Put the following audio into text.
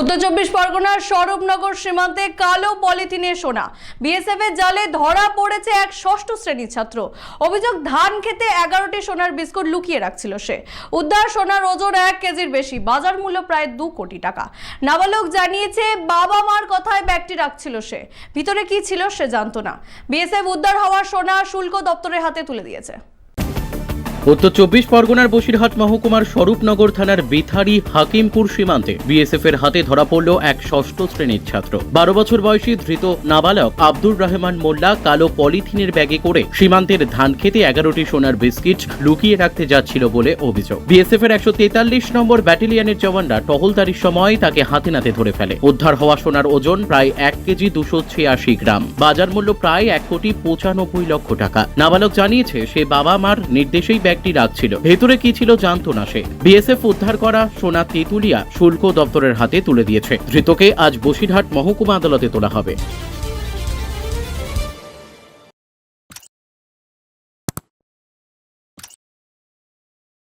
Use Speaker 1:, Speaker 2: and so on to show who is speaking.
Speaker 1: উত্তর চব্বিশ পরগনার স্বরূপনগর সীমান্তে কালো পলিথিনে সোনা। বিএসএফ এর জালে ধরা পড়েছে এক ষষ্ঠ শ্রেণির ছাত্র। অভিযোগ, ধান খেতে এগারোটি সোনার বিস্কুট লুকিয়ে রাখছিল সে। উদ্ধার সোনার ওজন এক কেজির বেশি, বাজার মূল্য প্রায় দু কোটি টাকা। নাবালক জানিয়েছে, বাবা মার কথায় ব্যাগটি রাখছিল সে। ভিতরে কি ছিল সে জানতো না। বিএসএফ উদ্ধার হওয়া সোনা শুল্ক দপ্তরের হাতে তুলে দিয়েছে।
Speaker 2: উত্তর চব্বিশ পরগনার বসিরহাট মহকুমার স্বরূপনগর থানার বেথারি হাকিমপুর সীমান্তে বিএসএফ এর হাতে ধরা পড়ল এক ষষ্ঠ শ্রেণির ছাত্র। বারো বছর বয়সী ধৃত নাবালক আব্দুর রহমান মোল্লা কালো পলিথিনের ব্যাগে করে সীমান্তের ধান খেতে এগারোটি সোনার বিস্কিট লুকিয়ে রাখতে যাচ্ছিল বলে অভিযোগ। বিএসএফ এর একশো তেতাল্লিশ নম্বর ব্যাটালিয়নের জওয়ানরা টহলদারির সময় তাকে হাতে নাতে ধরে ফেলে। উদ্ধার হওয়া সোনার ওজন প্রায় এক কেজি দুশো ছিয়াশি গ্রাম। বাজার মূল্য প্রায় এক কোটি পঁচানব্বই লক্ষ টাকা। নাবালক জানিয়েছে, সে বাবা মার নির্দেশেই ব্যাগটি রাখছিল ভেতরে কি ছিল জানতো না সে। বিএসএফ উদ্ধার করা সোনা তেঁতুলিয়া শুল্ক দপ্তরের হাতে তুলে দিয়েছে। ধৃতকে আজ বসিরহাট মহকুমা আদালতে তোলা হবে।